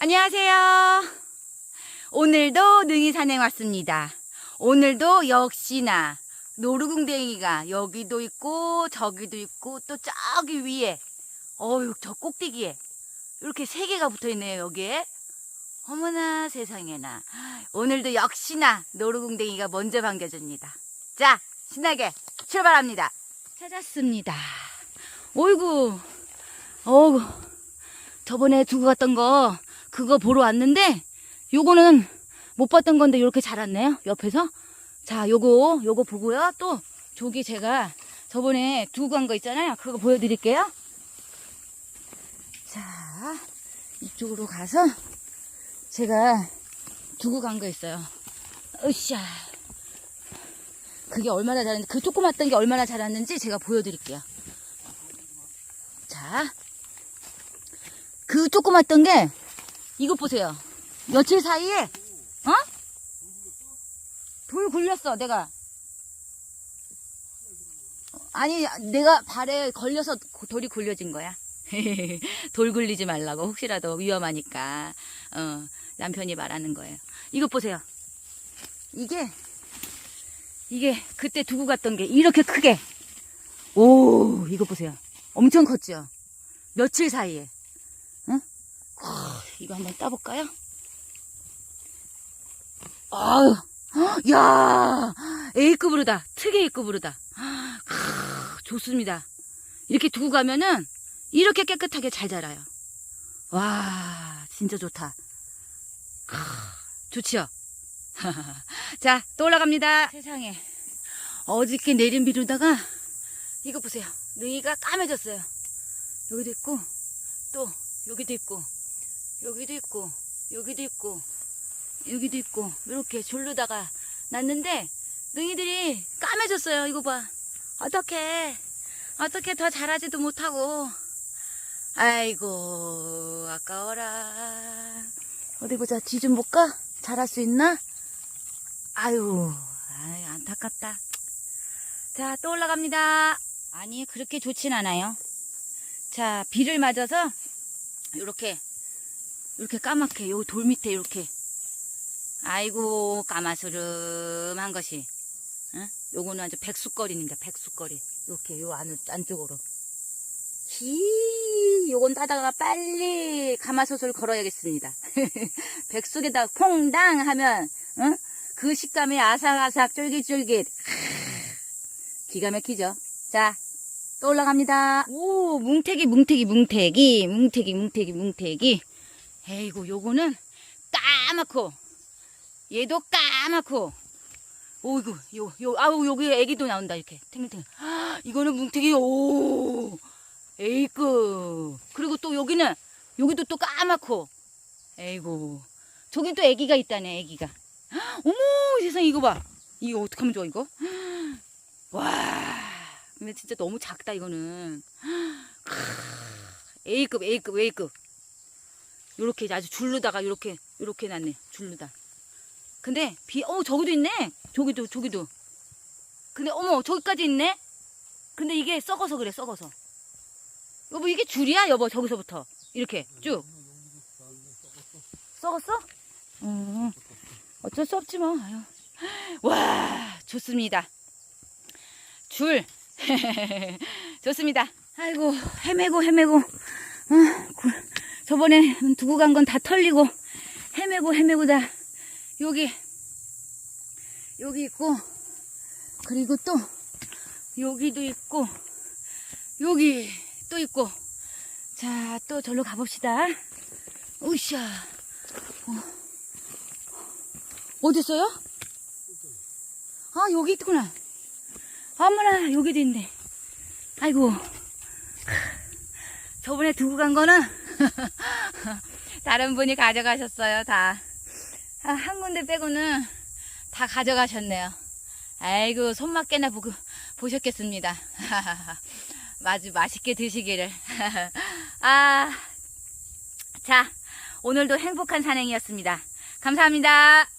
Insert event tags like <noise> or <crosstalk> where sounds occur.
안녕하세요. 오늘도 능이 산행 왔습니다. 오늘도 역시나 노루궁댕이가 여기도 있고 저기도 있고 또 저기 위에 어유 저 꼭대기에 이렇게 세 개가 붙어 있네요 여기에 어머나 세상에나 오늘도 역시나 노루궁댕이가 먼저 반겨줍니다. 자 신나게 출발합니다. 찾았습니다. 어이구 어우 저번에 두고 갔던 거 그거 보러 왔는데 요거는 못 봤던 건데 이렇게 자랐네요 옆에서. 자 요거 요거 보고요. 또 저기 제가 저번에 두고 간 거 있잖아요. 그거 보여드릴게요. 자 이쪽으로 가서 제가 두고 간 거 있어요. 으쌰. 그게 얼마나 자랐는지 그 조그맣던 게 얼마나 자랐는지 제가 보여드릴게요. 자 그 조그맣던 게 이것 보세요. 며칠 사이에 어? 돌 굴렸어 내가. 아니 내가 발에 걸려서 돌이 굴려진 거야. <laughs> 돌 굴리지 말라고 혹시라도 위험하니까 어, 남편이 말하는 거예요. 이것 보세요. 이게 이게 그때 두고 갔던 게 이렇게 크게 오 이거 보세요. 엄청 컸죠. 며칠 사이에. 와, 이거 한번 따볼까요? 아유, 헉, 야, A급으로다. 특의 A급으로다. 크, 좋습니다. 이렇게 두고 가면은 이렇게 깨끗하게 잘 자라요. 와, 진짜 좋다. 크, 좋지요? <laughs> 자, 또 올라갑니다. 세상에. 어저께 내린 비로다가 이거 보세요. 능이가 까매졌어요. 여기도 있고, 또 여기도 있고, 여기도 있고 여기도 있고 여기도 있고 이렇게 졸르다가 났는데 능이들이 까매졌어요 이거 봐. 어떻게 어떻게 더 자라지도 못하고. 아이고 아까워라. 어디 보자. 뒤좀 볼까? 자랄 수 있나? 아유 아이, 안타깝다. 자 또 올라갑니다. 아니 그렇게 좋진 않아요. 자 비를 맞아서 이렇게 이렇게 까맣게 요돌 밑에 이렇게. 아이고 까마스름한 것이. 어? 요거는 아주 백숙거리입니다. 백숙거리. 이렇게 요 안, 안쪽으로. 히 요건 따다가 빨리 가마솥을 걸어야겠습니다. <laughs> 백숙에다 퐁당 하면 어? 그 식감이 아삭아삭 쫄깃쫄깃. 기가 막히죠? 자 또 올라갑니다. 오 뭉태기 뭉태기 뭉태기. 뭉태기 뭉태기 뭉태기 에이구 요거는 까맣고 얘도 까맣고. 오이구 요 요 아우 여기 애기도 나온다 이렇게. 탱탱 이거는 뭉태기 오 에이구. 그리고 또 여기는 여기도 또 까맣고. 에이구. 저긴 또 애기가 있다네 애기가. 어머 세상 이거 봐. 이거 어떡하면 좋아 이거? 와 근데 진짜 너무 작다 이거는. A급 A급 A급 요렇게 아주 줄르다가 요렇게 요렇게 났네. 줄르다. 근데 비 어 저기도 있네? 저기도 저기도. 근데 어머 저기까지 있네? 근데 이게 썩어서 그래 썩어서. 여보 이게 줄이야? 여보 저기서부터. 이렇게. 쭉. 썩었어? 음, 어쩔 수 없지 뭐. 아유. 와 좋습니다. 줄. <laughs> 좋습니다. 아이고 헤매고 헤매고. 어, 구- 저번에 두고 간 건 다 털리고 헤매고 헤매고 다 여기 여기 있고 그리고 또 여기도 있고 여기 또 있고. 자 또 절로 가봅시다. 으쌰. 어. 어디 있어요? 아 여기 있구나. 어머나 여기도 있네. 아이고. 저번에 두고 간 거는 <laughs> 다른 분이 가져가셨어요, 다. 아, 한 군데 빼고는 다 가져가셨네요. 아이고, 손맛게나 보고, 보셨겠습니다. <laughs> 아주 맛있게 드시기를. <laughs> 아, 자, 오늘도 행복한 산행이었습니다. 감사합니다.